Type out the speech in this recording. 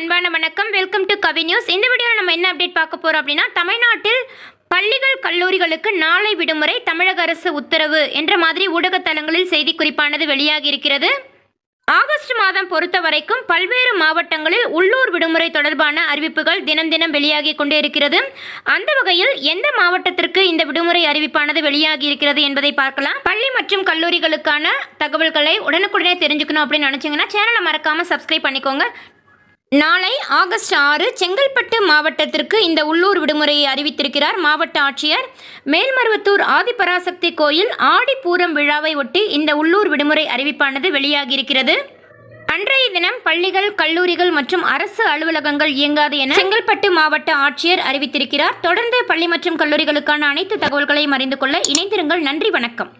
அன்பான வணக்கம். Welcome to Kavi news இந்த வீடியோவில் நம்ம என்ன அப்டேட் பார்க்க போகிறோம் அப்படின்னா தமிழ்நாட்டில் பள்ளிகள் கல்லூரிகளுக்கு நாளை விடுமுறை தமிழக அரசு உத்தரவு என்ற மாதிரி ஊடகத்தலங்களில் செய்தி குறிப்பானது வெளியாகி இருக்கிறது. ஆகஸ்ட் மாதம் பொறுத்த வரைக்கும் பல்வேறு மாவட்டங்களில் உள்ளூர் விடுமுறை தொடர்பான அறிவிப்புகள் தினம் தினம் வெளியாகி கொண்டே இருக்கிறது. அந்த வகையில் எந்த மாவட்டத்திற்கு இந்த விடுமுறை அறிவிப்பானது வெளியாகி இருக்கிறது என்பதை பார்க்கலாம். பள்ளி மற்றும் கல்லூரிகளுக்கான தகவல்களை உடனுக்குடனே தெரிஞ்சுக்கணும் அப்படின்னு நினச்சிங்கன்னா சேனலை மறக்காமல் சப்ஸ்கிரைப் பண்ணிக்கோங்க. நாளை ஆகஸ்ட் ஆறு செங்கல்பட்டு மாவட்டத்திற்கு இந்த உள்ளூர் விடுமுறையை அறிவித்திருக்கிறார் மாவட்ட ஆட்சியர். மேல்மருவத்தூர் ஆதிபராசக்தி கோயில் ஆடிப்பூரம் விழாவை ஒட்டி இந்த உள்ளூர் விடுமுறை அறிவிப்பானது வெளியாகியிருக்கிறது. அன்றைய தினம் பள்ளிகள் கல்லூரிகள் மற்றும் அரசு அலுவலகங்கள் இயங்காது என செங்கல்பட்டு மாவட்ட ஆட்சியர் அறிவித்திருக்கிறார். தொடர்ந்து பள்ளி மற்றும் கல்லூரிகளுக்கான அனைத்து தகவல்களையும் அறிந்து கொள்ள இணைந்திருங்கள். நன்றி வணக்கம்.